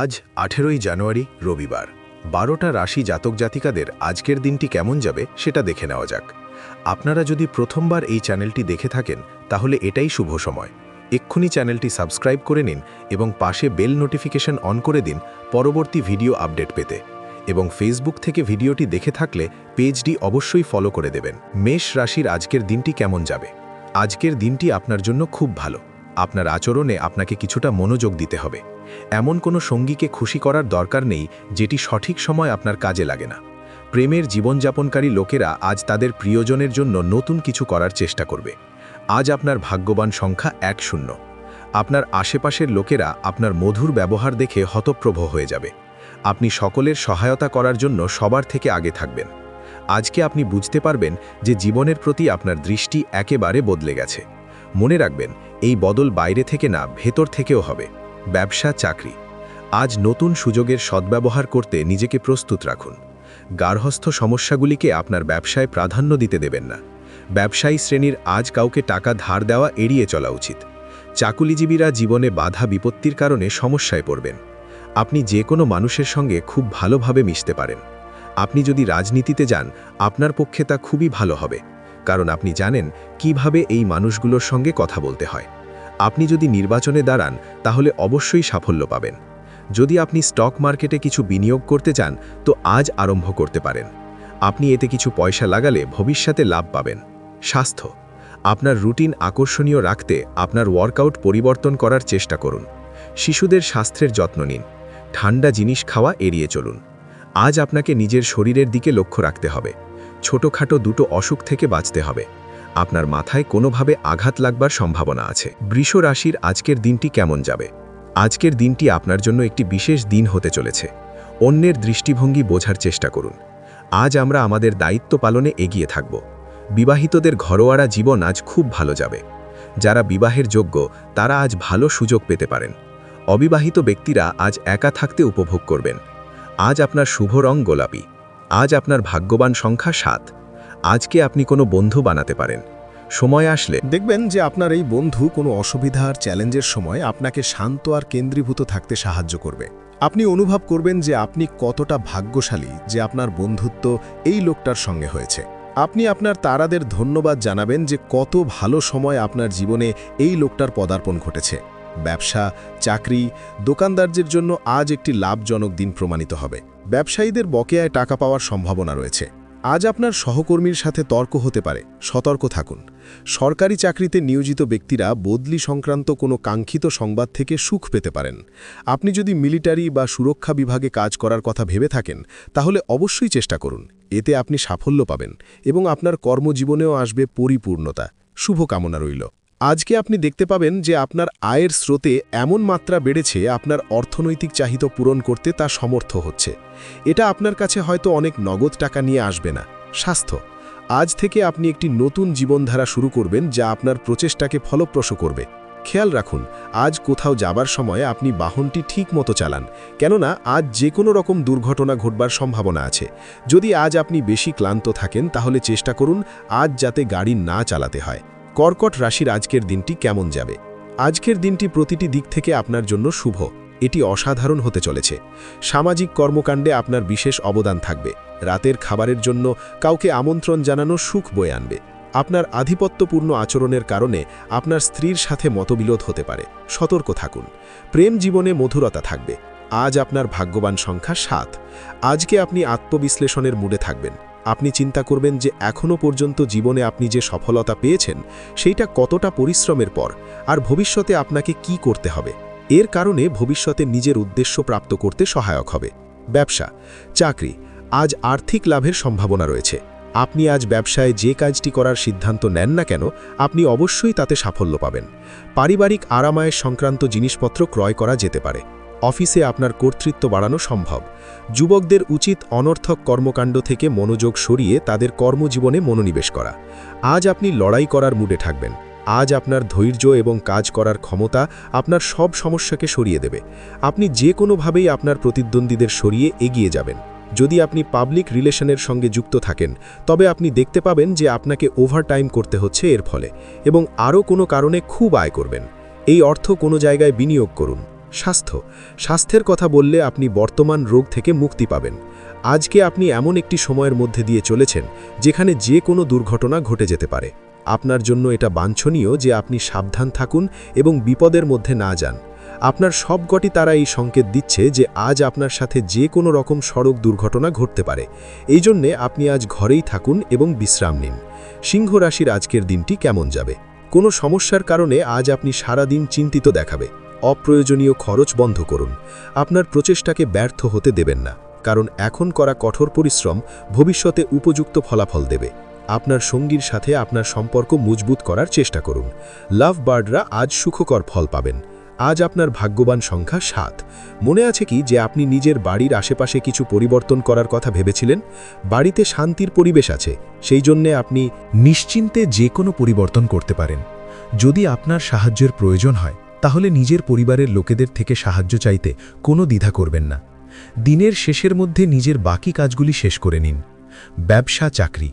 আজ আঠেরোই জানুয়ারি, রবিবার। বারোটা রাশি জাতক জাতিকাদের আজকের দিনটি কেমন যাবে সেটা দেখে নেওয়া যাক। আপনারা যদি প্রথমবার এই চ্যানেলটি দেখে থাকেন, তাহলে এটাই শুভ সময়। এক্ষুনি চ্যানেলটি সাবস্ক্রাইব করে নিন এবং পাশে বেল নোটিফিকেশন অন করে দিন পরবর্তী ভিডিও আপডেট পেতে। এবং ফেসবুক থেকে ভিডিওটি দেখে থাকলে পেজটি অবশ্যই ফলো করে দেবেন। মেষ রাশির আজকের দিনটি কেমন যাবে? আজকের দিনটি আপনার জন্য খুব ভালো। আপনার আচরণে আপনাকে কিছুটা মনোযোগ দিতে হবে। এমন কোনো সঙ্গীকে খুশি করার দরকার নেই, যেটি সঠিক সময় আপনার কাজে লাগে না। প্রেমের জীবনযাপনকারী লোকেরা আজ তাদের প্রিয়জনের জন্য নতুন কিছু করার চেষ্টা করবে। আজ আপনার ভাগ্যবান সংখ্যা এক শূন্য। আপনার আশেপাশের লোকেরা আপনার মধুর ব্যবহার দেখে হতপ্রভ হয়ে যাবে। আপনি সকলের সহায়তা করার জন্য সবার থেকে আগে থাকবেন। আজকে আপনি বুঝতে পারবেন যে জীবনের প্রতি আপনার দৃষ্টি একেবারে বদলে গেছে। মনে রাখবেন, এই বদল বাইরে থেকে না, ভেতর থেকেও হবে। ব্যবসা, চাকরি। আজ নতুন সুযোগের সদ্ব্যবহার করতে নিজেকে প্রস্তুত রাখুন। গার্হস্থ সমস্যাগুলিকে আপনার ব্যবসায় প্রাধান্য দিতে দেবেন না। ব্যবসায়ী শ্রেণির আজ কাউকে টাকা ধার দেওয়া এড়িয়ে চলা উচিত। চাকুলিজীবীরা জীবনে বাধা বিপত্তির কারণে সমস্যায় পড়বেন। আপনি যে কোনো মানুষের সঙ্গে খুব ভালোভাবে মিশতে পারেন। আপনি যদি রাজনীতিতে যান, আপনার পক্ষে তা খুবই ভালো হবে। কারণ আপনি জানেন কীভাবে এই মানুষগুলোর সঙ্গে কথা বলতে হয়। আপনি যদি নির্বাচনে দাঁড়ান, তাহলে অবশ্যই সাফল্য পাবেন। যদি আপনি স্টক মার্কেটে কিছু বিনিয়োগ করতে চান, তো আজ আরম্ভ করতে পারেন। আপনি এতে কিছু পয়সা লাগালে ভবিষ্যতে লাভ পাবেন। স্বাস্থ্য। আপনার রুটিন আকর্ষণীয় রাখতে আপনার ওয়ার্কআউট পরিবর্তন করার চেষ্টা করুন। শিশুদের স্বাস্থ্যের যত্ন নিন। ঠান্ডা জিনিস খাওয়া এড়িয়ে চলুন। আজ আপনাকে নিজের শরীরের দিকে লক্ষ্য রাখতে হবে। ছোটখাটো দুটো অসুখ থেকে বাঁচতে হবে। আপনার মাথায় কোনোভাবে আঘাত লাগবার সম্ভাবনা আছে। বৃষ রাশির আজকের দিনটি কেমন যাবে? আজকের দিনটি আপনার জন্য একটি বিশেষ দিন হতে চলেছে। অন্যের দৃষ্টিভঙ্গি বোঝার চেষ্টা করুন। আজ আমরা আমাদের দায়িত্ব পালনে এগিয়ে থাকব। বিবাহিতদের ঘরোয়ারা জীবন আজ খুব ভালো যাবে। যারা বিবাহের যোগ্য, তারা আজ ভালো সুযোগ পেতে পারেন। অবিবাহিত ব্যক্তিরা আজ একা থাকতে উপভোগ করবেন। আজ আপনার শুভ রং গোলাপি। আজ আপনার ভাগ্যবান সংখ্যা সাত। আজকে আপনি কোনো বন্ধু বানাতে পারেন। সময় আসলে। দেখবেন যে আপনার এই বন্ধু কোনো অসুবিধা আর চ্যালেঞ্জের সময় আপনাকে শান্ত আর কেন্দ্রীভূত থাকতে সাহায্য করবে। আপনি অনুভব করবেন যে আপনি কতটা ভাগ্যশালী যে আপনার বন্ধুত্ব এই লোকটার সঙ্গে হয়েছে। আপনি আপনার তারাদের ধন্যবাদ জানাবেন যে কত ভালো সময় আপনার জীবনে এই লোকটার পদার্পণ ঘটেছে। ব্যবসা, চাকরি, দোকানদারদের জন্য আজ একটি লাভজনক দিন প্রমাণিত হবে। ব্যবসায়ীদের বকেয়ায় টাকা পাওয়ার সম্ভাবনা রয়েছে। আজ আপনার সহকর্মীর সাথে তর্ক হতে পারে। সতর্ক থাকুন। সরকারি চাকরিতে নিয়োজিত ব্যক্তিরা বদলি সংক্রান্ত কোনো কাঙ্ক্ষিত সংবাদ থেকে সুখ পেতে পারেন। আপনি যদি মিলিটারি বা সুরক্ষা বিভাগে কাজ করার কথা ভেবে থাকেন, তাহলে অবশ্যই চেষ্টা করুন। এতে আপনি সাফল্য পাবেন এবং আপনার কর্মজীবনেও আসবে পরিপূর্ণতা। শুভকামনা রইল। আজকে আপনি দেখতে পাবেন যে আপনার আয়ের স্রোতে এমন মাত্রা বেড়েছে আপনার অর্থনৈতিক চাহিদা পূরণ করতে তা সমর্থ হচ্ছে। এটা আপনার কাছে হয়তো অনেক নগদ টাকা নিয়ে আসবে না। স্বাস্থ্য। আজ থেকে আপনি একটি নতুন জীবনধারা শুরু করবেন যা আপনার প্রচেষ্টাকে ফলপ্রসূ করবে। খেয়াল রাখুন, আজ কোথাও যাবার সময় আপনি বাহনটি ঠিক মতো চালান, কেননা আজ যে কোনো রকম দুর্ঘটনা ঘটবার সম্ভাবনা আছে। যদি আজ আপনি বেশি ক্লান্ত থাকেন, তাহলে চেষ্টা করুন আজ যাতে গাড়ি না চালাতে হয়। কর্কট রাশির আজকের দিনটি কেমন যাবে? আজকের দিনটি প্রতিটি দিক থেকে আপনার জন্য শুভ। এটি অসাধারণ হতে চলেছে। সামাজিক কর্মকাণ্ডে আপনার বিশেষ অবদান থাকবে। রাতের খাবারের জন্য কাউকে আমন্ত্রণ জানানো সুখ বয়ে আনবে। আপনার আধিপত্যপূর্ণ আচরণের কারণে আপনার স্ত্রীর সাথে মতবিরোধ হতে পারে। সতর্ক থাকুন। প্রেম জীবনে মধুরতা থাকবে। আজ আপনার ভাগ্যবান সংখ্যা সাত। আজকে আপনি আত্মবিশ্লেষণের মুডে থাকবেন। আপনি চিন্তা করবেন যে এখনও পর্যন্ত জীবনে আপনি যে সফলতা পেয়েছেন, সেইটা কতটা পরিশ্রমের পর, আর ভবিষ্যতে আপনাকে কি করতে হবে? এর কারণে ভবিষ্যতে নিজের উদ্দেশ্য প্রাপ্ত করতে সহায়ক হবে। ব্যবসা, চাকরি, আজ আর্থিক লাভের সম্ভাবনা রয়েছে। আপনি আজ ব্যবসায় যে কাজটি করার সিদ্ধান্ত নেন না কেন, আপনি অবশ্যই তাতে সাফল্য পাবেন। পারিবারিক আরামায়ের সংক্রান্ত জিনিসপত্র ক্রয় করা যেতে পারে। অফিসে আপনার কর্তৃত্ব বাড়ানো সম্ভব। যুবকদের উচিত অনর্থক কর্মকাণ্ড থেকে মনোযোগ সরিয়ে তাদের কর্মজীবনে মনোনিবেশ করা। আজ আপনি লড়াই করার মুডে থাকবেন। আজ আপনার ধৈর্য এবং কাজ করার ক্ষমতা আপনার সব সমস্যাকে সরিয়ে দেবে। আপনি যে কোনোভাবেই আপনার প্রতিদ্বন্দ্বীদের সরিয়ে এগিয়ে যাবেন। যদি আপনি পাবলিক রিলেশনের সঙ্গে যুক্ত থাকেন, তবে আপনি দেখতে পাবেন যে আপনাকে ওভারটাইম করতে হচ্ছে এর ফলে এবং আরও কোনো কারণে খুব আয় করবেন। এই অর্থ কোনো জায়গায় বিনিয়োগ করুন। স্বাস্থ্য। স্বাস্থ্যের কথা বললে আপনি বর্তমান রোগ থেকে মুক্তি পাবেন। আজকে আপনি এমন একটি সময়ের মধ্যে দিয়ে চলেছেন, যেখানে যে কোনো দুর্ঘটনা ঘটে যেতে পারে। আপনার জন্য এটা বাঞ্ছনীয় যে আপনি সাবধান থাকুন এবং বিপদের মধ্যে না যান। আপনার সবকটি তারা এই সংকেত দিচ্ছে যে আজ আপনার সাথে যে কোনো রকম সড়ক দুর্ঘটনা ঘটতে পারে। এই জন্যে আপনি আজ ঘরেই থাকুন এবং বিশ্রাম নিন। সিংহ রাশির আজকের দিনটি কেমন যাবে? কোনো সমস্যার কারণে আজ আপনি সারা দিন চিন্তিত দেখাবে। অপ্রয়োজনীয় খরচ বন্ধ করুন। আপনার প্রচেষ্টাকে ব্যর্থ হতে দেবেন না, কারণ এখন করা কঠোর পরিশ্রম ভবিষ্যতে উপযুক্ত ফলাফল দেবে। আপনার সঙ্গীর সাথে আপনার সম্পর্ক মজবুত করার চেষ্টা করুন। লাভ বার্ডরা আজ সুখকর ফল পাবেন। আজ আপনার ভাগ্যবান সংখ্যা সাত। মনে আছে কি যে আপনি নিজের বাড়ির আশেপাশে কিছু পরিবর্তন করার কথা ভেবেছিলেন? বাড়িতে শান্তির পরিবেশ আছে, সেই জন্যে আপনি নিশ্চিন্তে যে কোনো পরিবর্তন করতে পারেন। যদি আপনার সাহায্যের প্রয়োজন হয় তাহলে নিজের পরিবারের লোকেদের থেকে সাহায্য চাইতে কোনো দ্বিধা করবেন না। দিনের শেষের মধ্যে নিজের বাকি কাজগুলি শেষ করে নিন। ব্যবসা, চাকরি।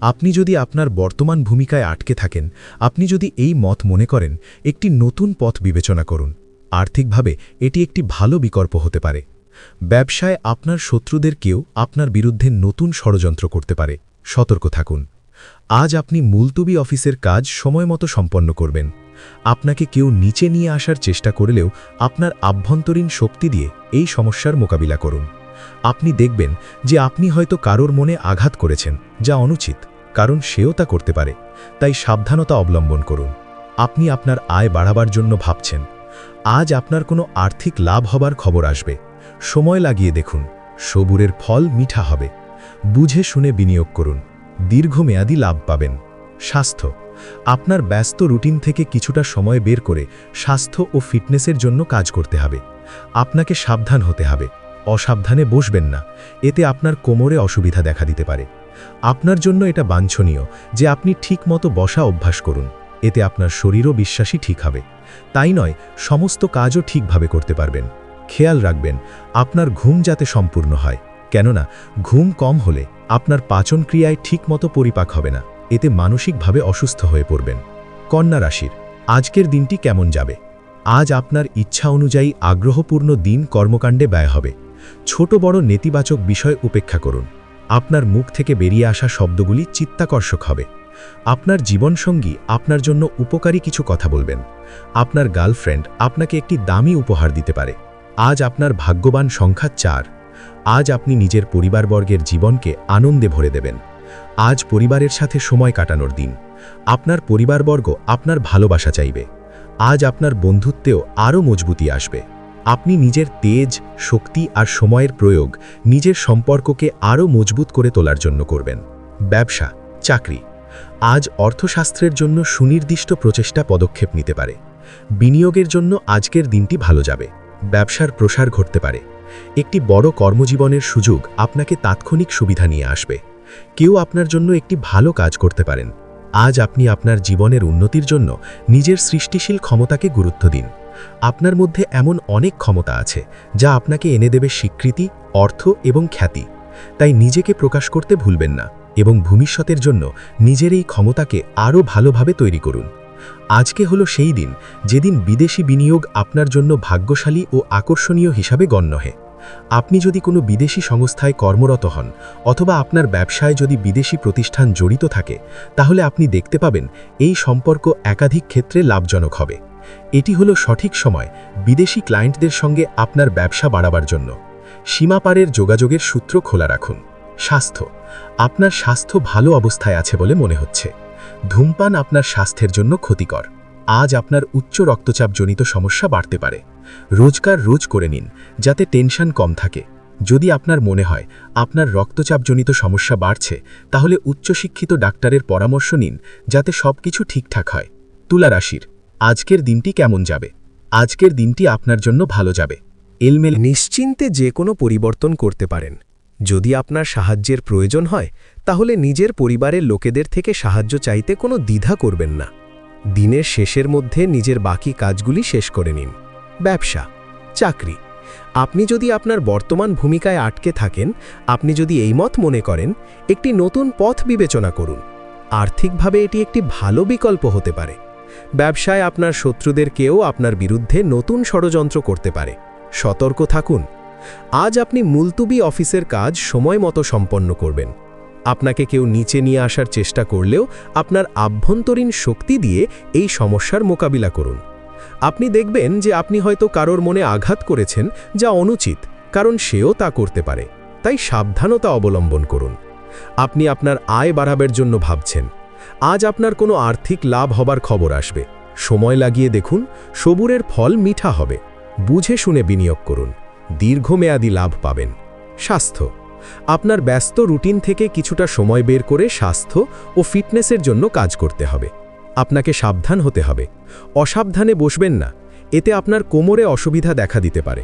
আপনি যদি আপনার বর্তমান ভূমিকায় আটকে থাকেন, আপনি যদি এই মত মনে করেন, একটি নতুন পথ বিবেচনা করুন। আর্থিকভাবে এটি একটি ভালো বিকল্প হতে পারে। ব্যবসায় আপনার শত্রুদের কেউ আপনার বিরুদ্ধে নতুন ষড়যন্ত্র করতে পারে। সতর্ক থাকুন। আজ আপনি মুলতুবি অফিসের কাজ সময়মতো সম্পন্ন করবেন। আপনাকে কেউ নিচে নিয়ে আসার চেষ্টা করলেও আপনার আভ্যন্তরীণ শক্তি দিয়ে এই সমস্যার মোকাবিলা করুন। আপনি দেখবেন যে আপনি হয়তো কারোর মনে আঘাত করেছেন, যা অনুচিত, কারণ সেও তা করতে পারে। তাই সাবধানতা অবলম্বন করুন। আপনি আপনার আয় বাড়াবার জন্য ভাবছেন। আজ আপনার কোনো আর্থিক লাভ হবার খবর আসবে। সময় লাগিয়ে দেখুন, সবুরের ফল মিঠা হবে। বুঝে শুনে বিনিয়োগ করুন। দীর্ঘমেয়াদী লাভ পাবেন। স্বাস্থ্য আপনার ব্যস্ত রুটিন থেকে কিছুটা সময় বের করে স্বাস্থ্য ও ফিটনেসের জন্য কাজ করতে হবে। আপনাকে সাবধান হতে হবে। অসাবধানে বসবেন না। এতে আপনার কোমরে অসুবিধা দেখা দিতে পারে। আপনার জন্য এটা বাঞ্ছনীয় যে আপনি ঠিকমতো বসা অভ্যাস করুন। এতে আপনার শরীরও বিশ্বাসী ঠিক হবে। তাই নয়, সমস্ত কাজও ঠিকভাবে করতে পারবেন। খেয়াল রাখবেন, আপনার ঘুম যাতে সম্পূর্ণ হয়। কেননা, ঘুম কম হলে আপনার পাচন ক্রিয়ায় ঠিকমতো পরিপাক হবে না। এতে মানসিকভাবে অসুস্থ হয়ে পড়বেন। কন্যা রাশির, আজকের দিনটি কেমন যাবে? আজ আপনার ইচ্ছা অনুযায়ী আগ্রহপূর্ণ দিন কর্মকাণ্ডে ব্যয় হবে। ছোট বড় নেতিবাচক বিষয় উপেক্ষা করুন। আপনার মুখ থেকে বেরিয়ে আসা শব্দগুলি চিত্তাকর্ষক হবে। আপনার জীবনসঙ্গী আপনার জন্য উপকারী কিছু কথা বলবেন। আপনার গার্লফ্রেন্ড আপনাকে একটি দামি উপহার দিতে পারে। আজ আপনার ভাগ্যবান সংখ্যা চার। আজ আপনি নিজের পরিবারবর্গের জীবনকে আনন্দে ভরে দেবেন। আজ পরিবারের সাথে সময় কাটানোর দিন। আপনার পরিবারবর্গ আপনার ভালোবাসা চাইবে। আজ আপনার বন্ধুত্বেও আরও মজবুতি আসবে। আপনি নিজের তেজ, শক্তি আর সময়ের প্রয়োগ নিজের সম্পর্ককে আরও মজবুত করে তোলার জন্য করবেন। ব্যবসা, চাকরি। আজ অর্থশাস্ত্রের জন্য সুনির্দিষ্ট প্রচেষ্টা পদক্ষেপ নিতে পারে। বিনিয়োগের জন্য আজকের দিনটি ভালো যাবে। ব্যবসার প্রসার ঘটতে পারে। একটি বড় কর্মজীবনের সুযোগ আপনাকে তাৎক্ষণিক সুবিধা নিয়ে আসবে। কেউ আপনার জন্য একটি ভালো কাজ করতে পারেন। আজ আপনি আপনার জীবনের উন্নতির জন্য নিজের সৃষ্টিশীল ক্ষমতাকে গুরুত্ব দিন। আপনার মধ্যে এমন অনেক ক্ষমতা আছে, যা আপনাকে এনে দেবে স্বীকৃতি, অর্থ এবং খ্যাতি। তাই নিজেকে প্রকাশ করতে ভুলবেন না এবং ভবিষ্যতের জন্য নিজের এই ক্ষমতাকে আরও ভালোভাবে তৈরি করুন। আজকে হলো সেই দিন, যেদিন বিদেশি বিনিয়োগ আপনার জন্য ভাগ্যশালী ও আকর্ষণীয় হিসাবে গণ্য হয়। আপনি যদি কোনো বিদেশি সংস্থায় কর্মরত হন অথবা আপনার ব্যবসায় যদি বিদেশি প্রতিষ্ঠান জড়িত থাকে, তাহলে আপনি দেখতে পাবেন এই সম্পর্ক একাধিক ক্ষেত্রে লাভজনক হবে। এটি হলো সঠিক সময় বিদেশি ক্লায়েন্টদের সঙ্গে আপনার ব্যবসা বাড়াবার জন্য। সীমাপারের যোগাযোগের সূত্র খোলা রাখুন। স্বাস্থ্য, আপনার স্বাস্থ্য ভালো অবস্থায় আছে বলে মনে হচ্ছে। ধূমপান আপনার স্বাস্থ্যের জন্য ক্ষতিকর। আজ আপনার উচ্চ রক্তচাপজনিত সমস্যা বাড়তে পারে। রোজকার রোজ করে নিন, যাতে টেনশন কম থাকে। যদি আপনার মনে হয় আপনার রক্তচাপজনিত সমস্যা বাড়ছে, তাহলে উচ্চশিক্ষিত ডাক্তারের পরামর্শ নিন, যাতে সবকিছু ঠিকঠাক হয়। তুলা রাশির, আজকের দিনটি কেমন যাবে? আজকের দিনটি আপনার জন্য ভালো যাবে। এলমেল নিশ্চিন্তে যে কোনো পরিবর্তন করতে পারেন। যদি আপনার সাহায্যের প্রয়োজন হয়, তাহলে নিজের পরিবারের লোকেদের থেকে সাহায্য চাইতে কোনো দ্বিধা করবেন না। দিনের শেষের মধ্যে নিজের বাকি কাজগুলি শেষ করে নিন। ব্যবসা, চাকরি। আপনি যদি আপনার বর্তমান ভূমিকায় আটকে থাকেন, আপনি যদি এই মত মনে করেন, একটি নতুন পথ বিবেচনা করুন। আর্থিকভাবে এটি একটি ভালো বিকল্প হতে পারে। ব্যবসায় আপনার শত্রুদের কেউ আপনার বিরুদ্ধে নতুন ষড়যন্ত্র করতে পারে। সতর্ক থাকুন। আজ আপনি মুলতুবি অফিসের কাজ সময় মতো সম্পন্ন করবেন। আপনাকে কেউ নিচে নিয়ে আসার চেষ্টা করলেও আপনার আভ্যন্তরীণ শক্তি দিয়ে এই সমস্যার মোকাবিলা করুন। আপনি দেখবেন যে আপনি হয়তো কারোর মনে আঘাত করেছেন যা অনুচিত, কারণ সেও তা করতে পারে। তাই সাবধানতা অবলম্বন করুন। আপনি আপনার আয় বাড়াবের জন্য ভাবছেন। আজ আপনার কোনো আর্থিক লাভ হবার খবর আসবে। সময় লাগিয়ে দেখুন, সবুরের ফল মিঠা হবে। বুঝে শুনে বিনিয়োগ করুন। দীর্ঘমেয়াদী লাভ পাবেন। স্বাস্থ্য। আপনার ব্যস্ত রুটিন থেকে কিছুটা সময় বের করে স্বাস্থ্য ও ফিটনেসের জন্য কাজ করতে হবে। আপনাকে সাবধান হতে হবে। অসাবধানে বসবেন না। এতে আপনার কোমরে অসুবিধা দেখা দিতে পারে।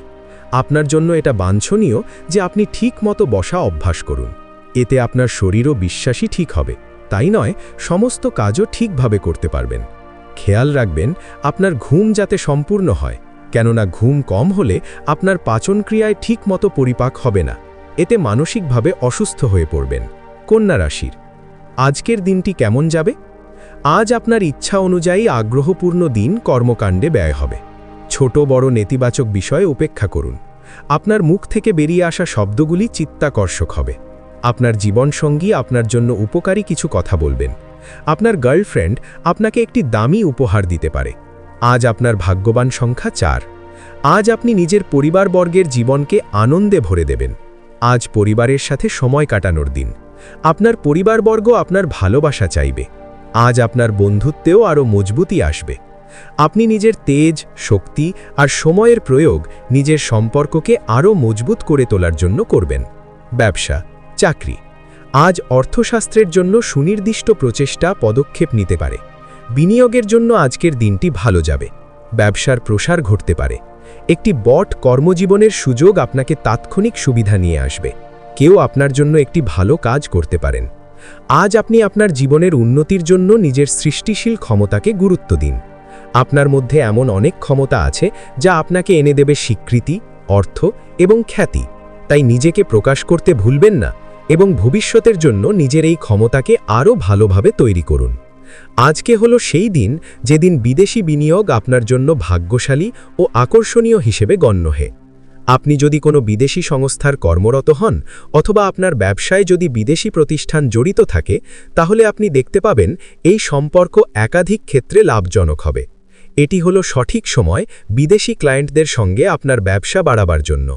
আপনার জন্য এটা বাঞ্ছনীয় যে আপনি ঠিক মতো বসা অভ্যাস করুন। এতে আপনার শরীরও বিশ্বাসী ঠিক হবে। তাই নয়, সমস্ত কাজও ঠিকভাবে করতে পারবেন। খেয়াল রাখবেন, আপনার ঘুম যাতে সম্পূর্ণ হয়, কেননা ঘুম কম হলে আপনার পাচনক্রিয়ায় ঠিক মতো পরিপাক হবে না। এতে মানসিকভাবে অসুস্থ হয়ে পড়বেন। কন্যা রাশির, আজকের দিনটি কেমন যাবে? আজ আপনার ইচ্ছা অনুযায়ী আগ্রহপূর্ণ দিন কর্মকাণ্ডে ব্যয় হবে। ছোট বড় নেতিবাচক বিষয়ে উপেক্ষা করুন। আপনার মুখ থেকে বেরিয়ে আসা শব্দগুলি চিত্তাকর্ষক হবে। আপনার জীবনসঙ্গী আপনার জন্য উপকারী কিছু কথা বলবেন। আপনার গার্লফ্রেন্ড আপনাকে একটি দামি উপহার দিতে পারে। আজ আপনার ভাগ্যবান সংখ্যা চার। আজ আপনি নিজের পরিবারবর্গের জীবনকে আনন্দে ভরে দেবেন। আজ পরিবারের সাথে সময় কাটানোর দিন। আপনার পরিবারবর্গ আপনার ভালোবাসা চাইবে। আজ আপনার বন্ধুত্বেও আরও মজবুতি আসবে। আপনি নিজের তেজ, শক্তি আর সময়ের প্রয়োগ নিজের সম্পর্ককে আরও মজবুত করে তোলার জন্য করবেন। ব্যবসা, চাকরি, আজ অর্থশাস্ত্রের জন্য সুনির্দিষ্ট প্রচেষ্টা, পদক্ষেপ নিতে পারে। বিনিয়োগের জন্য আজকের দিনটি ভালো যাবে। ব্যবসার প্রসার ঘটতে পারে। একটি বট কর্মজীবনের সুযোগ আপনাকে তাৎক্ষণিক সুবিধা নিয়ে আসবে। কেউ আপনার জন্য একটি ভালো কাজ করতে পারেন। আজ আপনি আপনার জীবনের উন্নতির জন্য নিজের সৃষ্টিশীল ক্ষমতাকে গুরুত্ব দিন। আপনার মধ্যে এমন অনেক ক্ষমতা আছে যা আপনাকে এনে দেবে স্বীকৃতি, অর্থ এবং খ্যাতি। তাই নিজেকে প্রকাশ করতে ভুলবেন না এবং ভবিষ্যতের জন্য নিজের এই ক্ষমতাকে আরও ভালোভাবে তৈরি করুন। আজকে হলো সেই দিন যেদিন বিদেশি বিনিয়োগ আপনার জন্য ভাগ্যশালী ও আকর্ষণীয় হিসেবে গণ্য হে। আপনি যদি কোনো বিদেশি সংস্থার কর্মরত হন অথবা আপনার ব্যবসায় যদি বিদেশি প্রতিষ্ঠান জড়িত থাকে, তাহলে আপনি দেখতে পাবেন এই সম্পর্ক একাধিক ক্ষেত্রে লাভজনক হবে। এটি হলো সঠিক সময় বিদেশি ক্লায়েন্টদের সঙ্গে আপনার ব্যবসা বাড়াবার জন্য।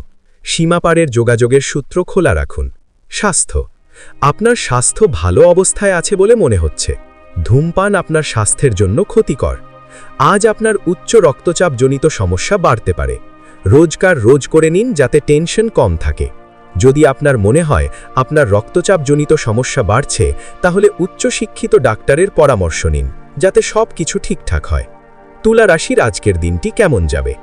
সীমাপারের যোগাযোগের সূত্র খোলা রাখুন। স্বাস্থ্য। আপনার স্বাস্থ্য ভালো অবস্থায় আছে বলে মনে হচ্ছে। ধূমপান আপনার স্বাস্থ্যের জন্য ক্ষতিকর। আজ আপনার উচ্চ রক্তচাপজনিত সমস্যা বাড়তে পারে। রোজকার রোজ করে নিন যাতে টেনশন কম থাকে। যদি আপনার মনে হয় আপনার রক্তচাপজনিত সমস্যা বাড়ছে, তাহলে উচ্চশিক্ষিত ডাক্তারের পরামর্শ নিন, যাতে সব কিছু ঠিকঠাক হয়। তুলা রাশির আজকের দিনটি কেমন যাবে?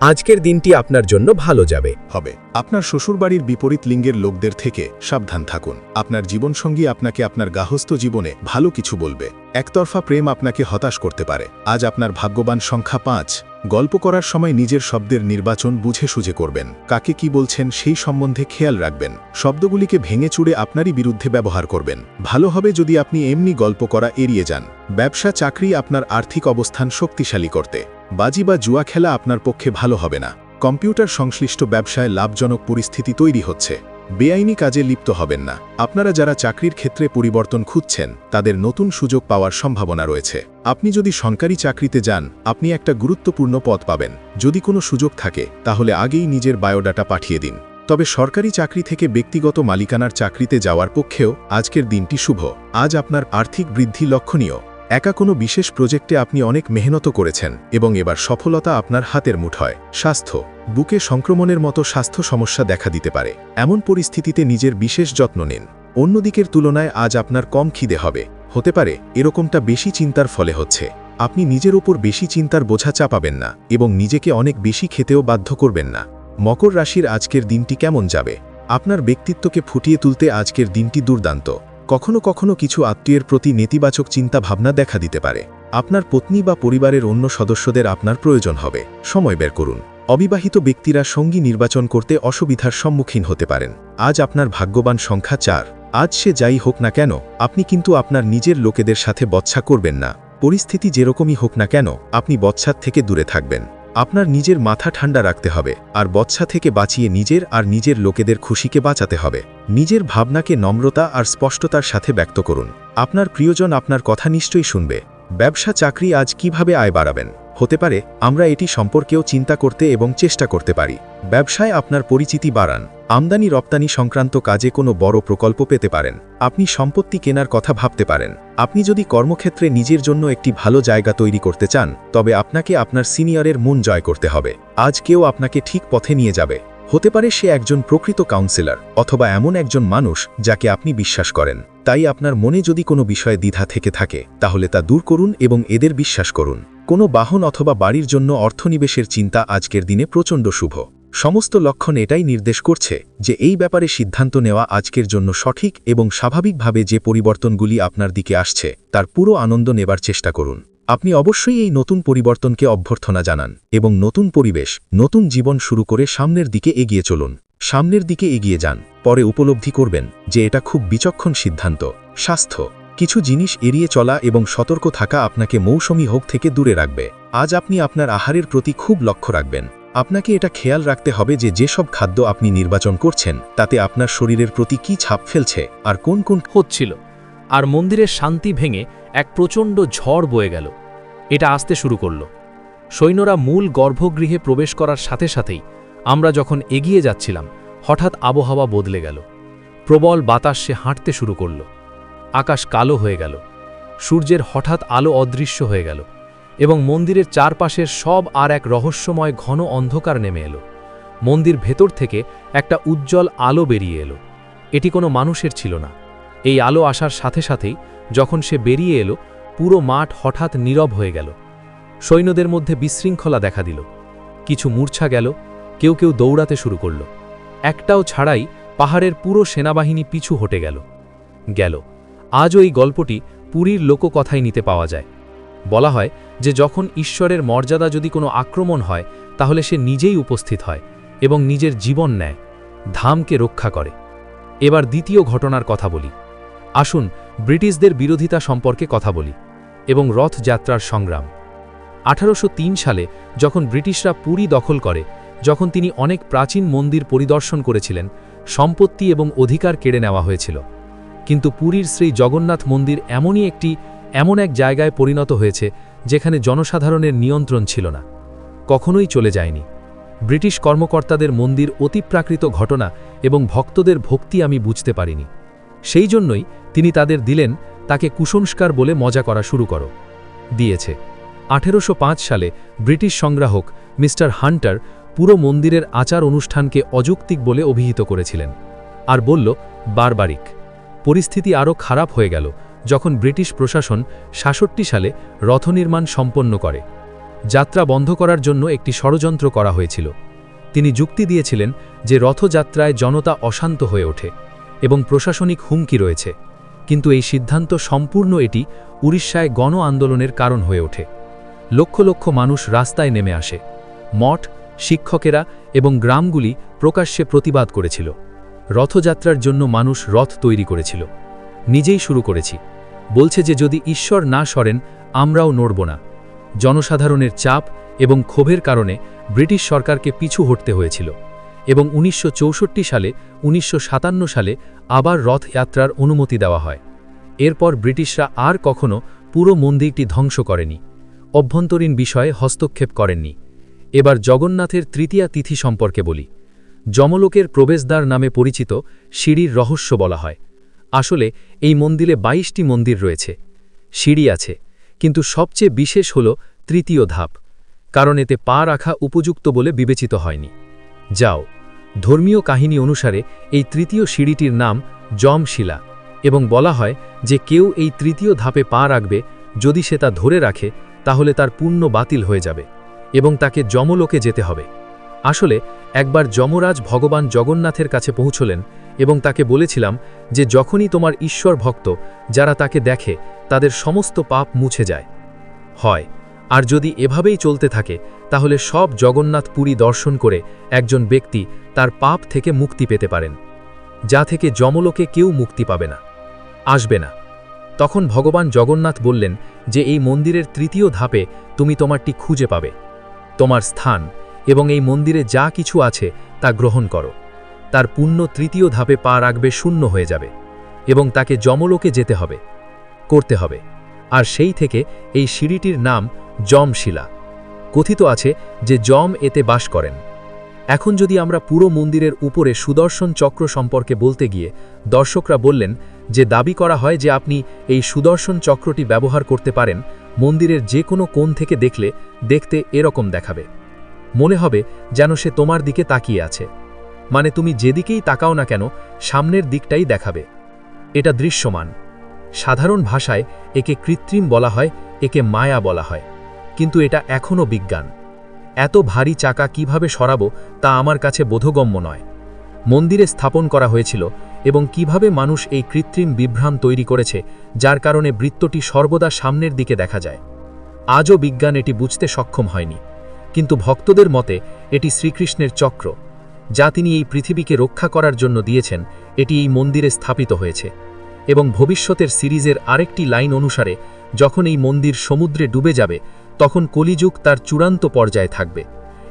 আজকের দিনটি আপনার জন্য ভালো যাবে। হবে। আপনার শ্বশুরবাড়ির বিপরীত লিঙ্গের লোকদের থেকে সাবধান থাকুন। আপনার জীবনসঙ্গী আপনাকে আপনার গাহস্থ জীবনে ভালো কিছু বলবে। একতরফা প্রেম আপনাকে হতাশ করতে পারে। আজ আপনার ভাগ্যবান সংখ্যা পাঁচ। গল্প করার সময় নিজের শব্দের নির্বাচন বুঝে সুঝে করবেন। কাকে কি বলছেন সেই সম্বন্ধে খেয়াল রাখবেন। শব্দগুলিকে ভেঙে চুড়ে আপনারই বিরুদ্ধে ব্যবহার করবেন। ভালো হবে যদি আপনি এমনি গল্প করা এড়িয়ে যান। ব্যবসা, চাকরি আপনার আর্থিক অবস্থান শক্তিশালী করতে। বাজি বা জুয়া খেলা আপনার পক্ষে ভালো হবে না। কম্পিউটার সংশ্লিষ্ট ব্যবসায় লাভজনক পরিস্থিতি তৈরি হচ্ছে। বেআইনি কাজে লিপ্ত হবেন না। আপনারা যারা চাকরির ক্ষেত্রে পরিবর্তন খুঁজছেন, তাদের নতুন সুযোগ পাওয়ার সম্ভাবনা রয়েছে। আপনি যদি সরকারি চাকরিতে যান, আপনি একটা গুরুত্বপূর্ণ পদ পাবেন। যদি কোনো সুযোগ থাকে, তাহলে আগেই নিজের বায়োডাটা পাঠিয়ে দিন। তবে সরকারি চাকরি থেকে ব্যক্তিগত মালিকানার চাকরিতে যাওয়ার পক্ষেও আজকের দিনটি শুভ। আজ আপনার আর্থিক বৃদ্ধি লক্ষণীয়। একা কোনো বিশেষ প্রজেক্টে আপনি অনেক মেহনত করেছেন এবং এবার সফলতা আপনার হাতের মুঠয় স্বাস্থ্য। বুকে সংক্রমণের মতো স্বাস্থ্য সমস্যা দেখা দিতে পারে। এমন পরিস্থিতিতে নিজের বিশেষ যত্ন নিন। অন্যদিকের তুলনায় আজ আপনার কম খিদে হবে। হতে পারে, এরকমটা বেশি চিন্তার ফলে হচ্ছে। আপনি নিজের ওপর বেশি চিন্তার বোঝা চাপাবেন না এবং নিজেকে অনেক বেশি খেতেও বাধ্য করবেন না। মকর রাশির আজকের দিনটি কেমন যাবে? আপনার ব্যক্তিত্বকে ফুটিয়ে তুলতে আজকের দিনটি দুর্দান্ত। কখনো কখনো কিছু আত্মীয়ের প্রতি নেতিবাচক চিন্তা ভাবনা দেখা দিতে পারে। আপনার পত্নী বা পরিবারের অন্য সদস্যদের আপনার প্রয়োজন হবে। সময় বের করুন। অবিবাহিত ব্যক্তিরা সঙ্গী নির্বাচন করতে অসুবিধার সম্মুখীন হতে পারেন। আজ আপনার ভাগ্যবান সংখ্যা চার। আজ সে যাই হোক না কেন, আপনি কিন্তু আপনার নিজের লোকেদের সাথে বচ্ছা করবেন না। পরিস্থিতি যেরকমই হোক না কেন, আপনি বচ্ছার থেকে দূরে থাকবেন। আপনার নিজের মাথা ঠান্ডা রাখতে হবে, আর বচ্ছা থেকে বাঁচিয়ে নিজের আর নিজের লোকেদের খুশিকে বাঁচাতে হবে। নিজের ভাবনাকে নম্রতা আর স্পষ্টতার সাথে ব্যক্ত করুন। আপনার প্রিয়জন আপনার কথা নিশ্চয়ই শুনবে। ব্যবসা চাকরি আজ কীভাবে আয় বাড়াবেন? হতে পারে, আমরা এটি সম্পর্কেও চিন্তা করতে এবং চেষ্টা করতে পারি। ব্যবসায় আপনার পরিচিতি বাড়ান। আমদানি রপ্তানি সংক্রান্ত কাজে কোনো বড় প্রকল্প পেতে পারেন। আপনি সম্পত্তি কেনার কথা ভাবতে পারেন। আপনি যদি কর্মক্ষেত্রে নিজের জন্য একটি ভালো জায়গা তৈরি করতে চান, তবে আপনাকে আপনার সিনিয়রের মন জয় করতে হবে। আজ কেউ আপনাকে ঠিক পথে নিয়ে যাবে। হতে পারে সে একজন প্রকৃত কাউন্সিলর অথবা এমন একজন মানুষ যাকে আপনি বিশ্বাস করেন। তাই আপনার মনে যদি কোনো বিষয়ে দ্বিধা থেকে থাকে, তাহলে তা দূর করুন এবং এদের বিশ্বাস করুন। কোনো বাহন অথবা বাড়ির জন্য অর্থনিবেশের চিন্তা আজকের দিনে প্রচণ্ড শুভ। সমস্ত লক্ষণ এটাই নির্দেশ করছে যে এই ব্যাপারে সিদ্ধান্ত নেওয়া আজকের জন্য সঠিক এবং স্বাভাবিকভাবে যে পরিবর্তনগুলি আপনার দিকে আসছে, তার পুরো আনন্দ নেবার চেষ্টা করুন। আপনি অবশ্যই এই নতুন পরিবর্তনকে অভ্যর্থনা জানান এবং নতুন পরিবেশ, নতুন জীবন শুরু করে সামনের দিকে এগিয়ে চলুন। সামনের দিকে এগিয়ে যান, পরে উপলব্ধি করবেন যে এটা খুব বিচক্ষণ সিদ্ধান্ত। স্বাস্থ্য। কিছু জিনিস এড়িয়ে চলা এবং সতর্ক থাকা আপনাকে মৌসুমী হোক থেকে দূরে রাখবে। আজ আপনি আপনার আহারের প্রতি খুব লক্ষ্য রাখবেন। আপনাকে এটা খেয়াল রাখতে হবে যে যেসব খাদ্য আপনি নির্বাচন করছেন, তাতে আপনার শরীরের প্রতি কি ছাপ ফেলছে আর কোন কোন হচ্ছিল। আর মন্দিরের শান্তি ভেঙে এক প্রচণ্ড ঝড় বয়ে গেল। এটা আসতে শুরু করল। সৈন্যরা মূল গর্ভগৃহে প্রবেশ করার সাথে সাথেই আমরা যখন এগিয়ে যাচ্ছিলাম, হঠাৎ আবহাওয়া বদলে গেল। প্রবল বাতাস সে হাঁটতে শুরু করল। আকাশ কালো হয়ে গেল। সূর্যের হঠাৎ আলো অদৃশ্য হয়ে গেল এবং মন্দিরের চারপাশের সব আর এক রহস্যময় ঘন অন্ধকার নেমে এলো। মন্দির ভেতর থেকে একটা উজ্জ্বল আলো বেরিয়ে এলো। এটি কোনো মানুষের ছিল না। এই আলো আসার সাথে সাথেই যখন সে বেরিয়ে এলো, পুরো মাঠ হঠাৎ নীরব হয়ে গেল। সৈন্যদের মধ্যে বিশৃঙ্খলা দেখা দিল। কিছু মূর্ছা গেল, কেউ কেউ দৌড়াতে শুরু করল। একটাও ছাড়াই পাহাড়ের পুরো সেনাবাহিনী পিছু হটে গেল। গেল। আজও এই গল্পটি পুরীর লোককথায় নিতে পাওয়া যায়। বলা হয় যে যখন ঈশ্বরের মর্যাদা যদি কোনো আক্রমণ হয়, তাহলে সে নিজেই উপস্থিত হয় এবং নিজের জীবন নেয়, ধামকে রক্ষা করে। এবার দ্বিতীয় ঘটনার কথা বলি। আসুন ব্রিটিশদের বিরোধিতা সম্পর্কে কথা বলি এবং রথযাত্রার সংগ্রাম। আঠারোশো তিন সালে যখন ব্রিটিশরা পুরী দখল করে, যখন তিনি অনেক প্রাচীন মন্দির পরিদর্শন করেছিলেন, সম্পত্তি এবং অধিকার কেড়ে নেওয়া হয়েছিল। কিন্তু পুরীর শ্রী জগন্নাথ মন্দির এমনই একটি, এমন এক জায়গায় পরিণত হয়েছে, যেখানে জনসাধারণের নিয়ন্ত্রণ ছিল না। কখনোই চলে যায়নি। ব্রিটিশ কর্মকর্তাদের মন্দির অতিপ্রাকৃত ঘটনা এবং ভক্তদের ভক্তি আমি বুঝতে পারিনি। সেই জন্যই তিনি তাদের দিলেন, তাকে কুসংস্কার বলে মজা করা শুরু করো। দিয়েছে। আঠেরোশো পাঁচ সালে ব্রিটিশ সংগ্রাহক মিস্টার হান্টার পুরো মন্দিরের আচার অনুষ্ঠানকে অযৌক্তিক বলে অভিহিত করেছিলেন। আর বলল, বারবারিক। পরিস্থিতি আরও খারাপ হয়ে গেল যখন ব্রিটিশ প্রশাসন সাষট্টি সালে রথ নির্মাণ সম্পন্ন করে। যাত্রা বন্ধ করার জন্য একটি ষড়যন্ত্র করা হয়েছিল। তিনি যুক্তি দিয়েছিলেন যে রথযাত্রায় জনতা অশান্ত হয়ে ওঠে এবং প্রশাসনিক হুমকি রয়েছে। কিন্তু এই সিদ্ধান্ত সম্পূর্ণ এটি উড়িষ্যায় গণ আন্দোলনের কারণ হয়ে ওঠে। লক্ষ লক্ষ মানুষ রাস্তায় নেমে আসে। মঠ, শিক্ষকেরা এবং গ্রামগুলি প্রকাশ্যে প্রতিবাদ করেছিল। রথযাত্রার জন্য মানুষ রথ তৈরি করেছিল। নিজেই শুরু করেছি। বলছে যে যদি ঈশ্বর না সরেন, আমরাও নড়ব না। জনসাধারণের চাপ এবং ক্ষোভের কারণে ব্রিটিশ সরকারকে পিছু হটতে হয়েছিল এবং উনিশশো চৌষট্টি সালে, উনিশশো সাতান্ন সালে আবার রথযাত্রার অনুমতি দেওয়া হয়। এরপর ব্রিটিশরা আর কখনো পুরো মন্দিরটি ধ্বংস করেনি। অভ্যন্তরীণ বিষয়ে হস্তক্ষেপ করেননি। এবার জগন্নাথের তৃতীয়া তিথি সম্পর্কে বলি। যমলোকের প্রবেশদ্বার নামে পরিচিত সিঁড়ির রহস্য বলা হয়। আসলে, এই মন্দিরে ২২টি মন্দির রয়েছে। সিঁড়ি আছে, কিন্তু সবচেয়ে বিশেষ হল তৃতীয় ধাপ, কারণ এতে পা রাখা উপযুক্ত বলে বিবেচিত হয়নি। যাও, ধর্মীয় কাহিনী অনুসারে এই তৃতীয় সিঁড়িটির নাম জমশিলা এবং বলা হয় যে কেউ এই তৃতীয় ধাপে পা রাখবে, যদি সে তা ধরে রাখে, তাহলে তার পুণ্য বাতিল হয়ে যাবে এবং তাকে যমলোকে যেতে হবে। আসলে, একবার যমরাজ ভগবান জগন্নাথের কাছে পৌঁছলেন এবং তাকে বলেছিলাম যে যখনই তোমার ঈশ্বর ভক্ত, যারা তাকে দেখে, তাদের সমস্ত পাপ মুছে যায়। হয়, আর যদি এভাবেই চলতে থাকে, তাহলে সব জগন্নাথ পুরী দর্শন করে একজন ব্যক্তি তার পাপ থেকে মুক্তি পেতে পারেন, যা থেকে যমলোকে কেউ মুক্তি পাবে না, আসবে না। তখন ভগবান জগন্নাথ বললেন যে এই মন্দিরের তৃতীয় ধাপে তুমি তোমারটি খুঁজে পাবে, তোমার স্থান। এবং এই মন্দিরে যা কিছু আছে তা গ্রহণ করো। তার পুণ্য তৃতীয় ধাপে পা রাখবে শূন্য হয়ে যাবে এবং তাকে যমলোকে যেতে হবে, করতে হবে। আর সেই থেকে এই সিঁড়িটির নাম যমশিলা। কথিত আছে যে যম এতে বাস করেন। এখন যদি আমরা পুরো মন্দিরের উপরে সুদর্শন চক্র সম্পর্কে বলতে গিয়ে দর্শকরা বললেন যে দাবি করা হয় যে আপনি এই সুদর্শন চক্রটি ব্যবহার করতে পারেন, মন্দিরের যে কোনো কোণ থেকে দেখলে দেখতে এরকম দেখাবে। মনে হবে যেন সে তোমার দিকে তাকিয়ে আছে। মানে তুমি যেদিকেই তাকাও না কেন, সামনের দিকটাই দেখাবে। এটা দৃশ্যমান। সাধারণ ভাষায় একে কৃত্রিম বলা হয়, একে মায়া বলা হয়। কিন্তু এটা এখনও বিজ্ঞান। এত ভারী চাকা কীভাবে সরাবো, তা আমার কাছে বোধগম্য নয়। মন্দিরে স্থাপন করা হয়েছিল এবং কীভাবে মানুষ এই কৃত্রিম বিভ্রাম তৈরি করেছে, যার কারণে বৃত্তটি সর্বদা সামনের দিকে দেখা যায়। আজও বিজ্ঞান এটি বুঝতে সক্ষম হয়নি। কিন্তু ভক্তদের মতে, এটি শ্রীকৃষ্ণের চক্র, যা তিনি এই পৃথিবীকে রক্ষা করার জন্য দিয়েছেন, এটি এই মন্দিরে স্থাপিত হয়েছে। এবং ভবিষ্যতের সিরিজের আরেকটি লাইন অনুসারে, যখন এই মন্দির সমুদ্রে ডুবে যাবে, তখন কলিযুগ তার চূড়ান্ত পর্যায়ে থাকবে,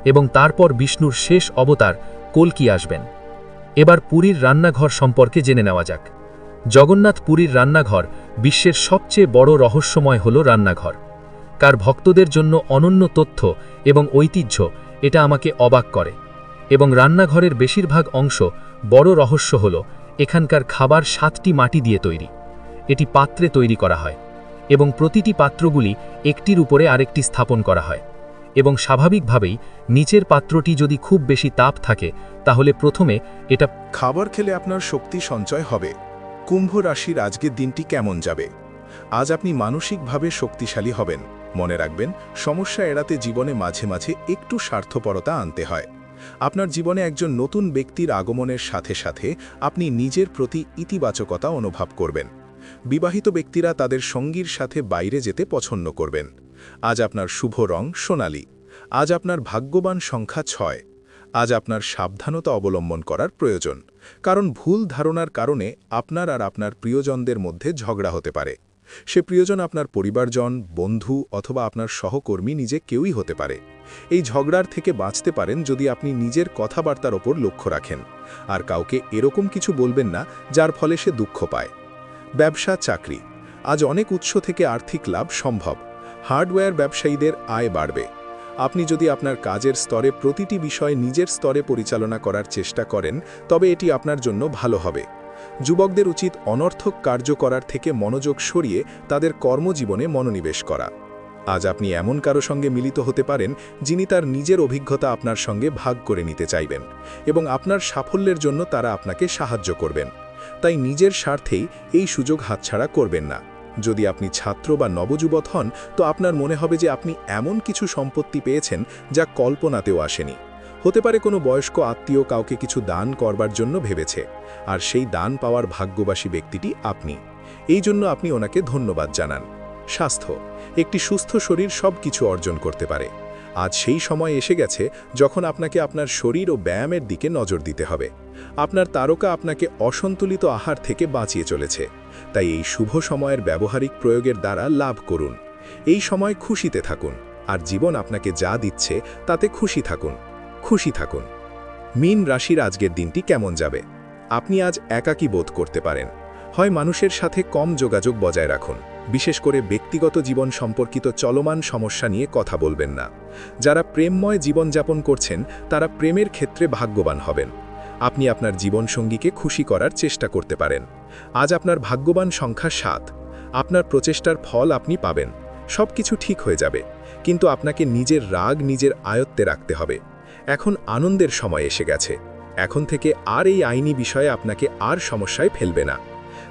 এবং তারপর বিষ্ণুর শেষ অবতার কলকি আসবেন। এবার পুরীর রান্নাঘর সম্পর্কে জেনে নেওয়া যাক। জগন্নাথ পুরীর রান্নাঘর বিশ্বের সবচেয়ে বড় রহস্যময় হল রান্নাঘর। কার ভক্তদের জন্য অনন্য তথ্য এবং ঐতিহ্য, এটা আমাকে অবাক করে। এবং রান্নাঘরের বেশিরভাগ অংশ বড় রহস্য হল, এখানকার খাবার সাতটি মাটি দিয়ে তৈরি। এটি পাত্রে তৈরি করা হয় এবং প্রতিটি পাত্রগুলি একটির উপরে আরেকটি স্থাপন করা হয়। এবং স্বাভাবিকভাবেই নিচের পাত্রটি যদি খুব বেশি তাপ থাকে, তাহলে প্রথমে এটা খাবার খেলে আপনার শক্তি সঞ্চয় হবে। কুম্ভ রাশির আজকের দিনটি কেমন যাবে? আজ আপনি মানসিকভাবে শক্তিশালী হবেন। মনে রাখবেন, সমস্যা এড়াতে জীবনে মাঝে মাঝে একটু স্বার্থপরতা আনতে হয়। আপনার জীবনে একজন নতুন ব্যক্তির আগমনের সাথে সাথে আপনি নিজের প্রতি ইতিবাচকতা অনুভব করবেন। বিবাহিত ব্যক্তিরা তাদের সঙ্গীর সাথে বাইরে যেতে পছন্দ করবেন। আজ আপনার শুভ রং সোনালি। আজ আপনার ভাগ্যবান সংখ্যা ছয়। আজ আপনার সাবধানতা অবলম্বন করার প্রয়োজন। কারণ ভুল ধারণার কারণে আপনার আর আপনার প্রিয়জনদের মধ্যে ঝগড়া হতে পারে। সে প্রিয়জন আপনার পরিবারজন, বন্ধু অথবা আপনার সহকর্মী নিজে কেউই হতে পারে। এই ঝগড়ার থেকে বাঁচতে পারেন যদি আপনি নিজের কথাবার্তার ওপর লক্ষ্য রাখেন। আর কাউকে এরকম কিছু বলবেন না, যার ফলে সে দুঃখ পায়। ব্যবসা, চাকরি। আজ অনেক উৎস থেকে আর্থিক লাভ সম্ভব। হার্ডওয়্যার ব্যবসায়ীদের আয় বাড়বে। আপনি যদি আপনার কাজের স্তরে প্রতিটি বিষয় নিজের স্তরে পরিচালনা করার চেষ্টা করেন, তবে এটি আপনার জন্য ভালো হবে। যুবকদের উচিত অনর্থক কার্য করার থেকে মনোযোগ সরিয়ে তাদের কর্মজীবনে মনোনিবেশ করা। আজ আপনি এমন কারও সঙ্গে মিলিত হতে পারেন, যিনি তার নিজের অভিজ্ঞতা আপনার সঙ্গে ভাগ করে নিতে চাইবেন এবং আপনার সাফল্যের জন্য তারা আপনাকে সাহায্য করবেন। তাই নিজের স্বার্থেই এই সুযোগ হাতছাড়া করবেন না। যদি আপনি ছাত্র বা নবযুবত হন, তো আপনার মনে হবে যে আপনি এমন কিছু সম্পত্তি পেয়েছেন যা কল্পনাতেও আসেনি। হতে পারে কোনো বয়স্ক আত্মীয় কাউকে কিছু দান করবার জন্য ভেবেছে, আর সেই দান পাওয়ার ভাগ্যবাসী ব্যক্তিটি আপনি। এই জন্য আপনি ওনাকে ধন্যবাদ জানান। স্বাস্থ্য, একটি সুস্থ শরীর সব কিছু অর্জন করতে পারে। আজ সেই সময় এসে গেছে যখন আপনাকে আপনার শরীর ও ব্যায়ামের দিকে নজর দিতে হবে। আপনার তারকা আপনাকে অসন্তুলিত আহার থেকে বাঁচিয়ে চলেছে। তাই এই শুভ সময়ের ব্যবহারিক প্রয়োগের দ্বারা লাভ করুন। এই সময় খুশিতে থাকুন, আর জীবন আপনাকে যা দিচ্ছে তাতে খুশি থাকুন। খুশি থাকুন। মিন রাশির আজকের দিনটি কেমন যাবে? আপনি আজ একাকী বোধ করতে পারেন। হয় মানুষের সাথে কম যোগাযোগ বজায় রাখুন। বিশেষ করে ব্যক্তিগত জীবন সম্পর্কিত চলমান সমস্যা নিয়ে কথা বলবেন না। যারা প্রেমময় জীবনযাপন করছেন, তারা প্রেমের ক্ষেত্রে ভাগ্যবান হবেন। আপনি আপনার জীবনসঙ্গীকে খুশি করার চেষ্টা করতে পারেন। আজ আপনার ভাগ্যবান সংখ্যা সাত। আপনার প্রচেষ্টার ফল আপনি পাবেন। সব কিছু ঠিক হয়ে যাবে। কিন্তু আপনাকে নিজের রাগ নিজের আয়ত্তে রাখতে হবে। এখন আনন্দের সময় এসে গেছে। এখন থেকে আর এই আইনি বিষয়ে আপনাকে আর সমস্যায় ফেলবে না।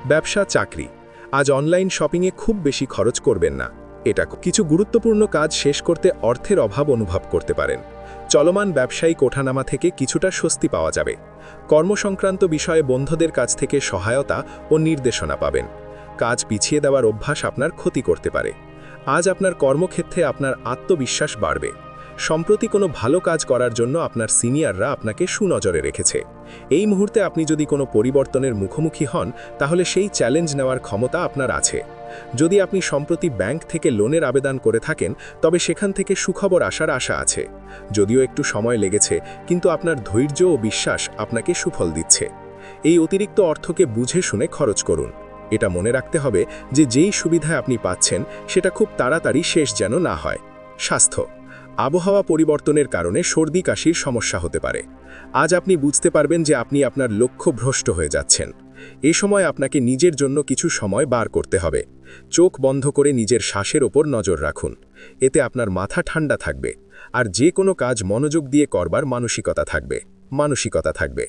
ব্যবসা, চাকরি, আজ অনলাইন শপিংয়ে খুব বেশি খরচ করবেন না। এটা কিছু গুরুত্বপূর্ণ কাজ শেষ করতে অর্থের অভাব অনুভব করতে পারেন। চলমান ব্যবসায়িক ওঠানামা থেকে কিছুটা স্বস্তি পাওয়া যাবে। কর্মসংক্রান্ত বিষয়ে বন্ধুদের কাছ থেকে সহায়তা ও নির্দেশনা পাবেন। কাজ পিছিয়ে দেওয়ার অভ্যাস আপনার ক্ষতি করতে পারে। আজ আপনার কর্মক্ষেত্রে আপনার আত্মবিশ্বাস বাড়বে। সম্প্রতি কোনো ভালো কাজ করার জন্য আপনার সিনিয়ররা আপনাকে সুনজরে রেখেছে। এই মুহূর্তে আপনি যদি কোনো পরিবর্তনের মুখোমুখি হন, তাহলে সেই চ্যালেঞ্জ নেওয়ার ক্ষমতা আপনার আছে। যদি আপনি সম্প্রতি ব্যাংক থেকে লোনের আবেদন করে থাকেন, তবে সেখান থেকে সুখবর আসার আশা আছে। যদিও একটু সময় লেগেছে, কিন্তু আপনার ধৈর্য ও বিশ্বাস আপনাকে সুফল দিচ্ছে। এই অতিরিক্ত অর্থকে বুঝে শুনে খরচ করুন। এটা মনে রাখতে হবে যে, যেই সুবিধা আপনি পাচ্ছেন, সেটা খুব তাড়াতাড়ি শেষ যেন না হয়। স্বাস্থ্য। আবহাওয়া পরিবর্তনের কারণে সর্দি কাশির সমস্যা হতে পারে। আজ আপনি বুঝতে পারবেন যে আপনি আপনার লক্ষ্য ভ্রষ্ট হয়ে যাচ্ছেন। এ সময় আপনাকে নিজের জন্য কিছু সময় বার করতে হবে। চোখ বন্ধ করে নিজের শ্বাসের ওপর নজর রাখুন। এতে আপনার মাথা ঠান্ডা থাকবে। আর যে কোনো কাজ মনোযোগ দিয়ে করবার মানসিকতা থাকবে। মানসিকতা থাকবে।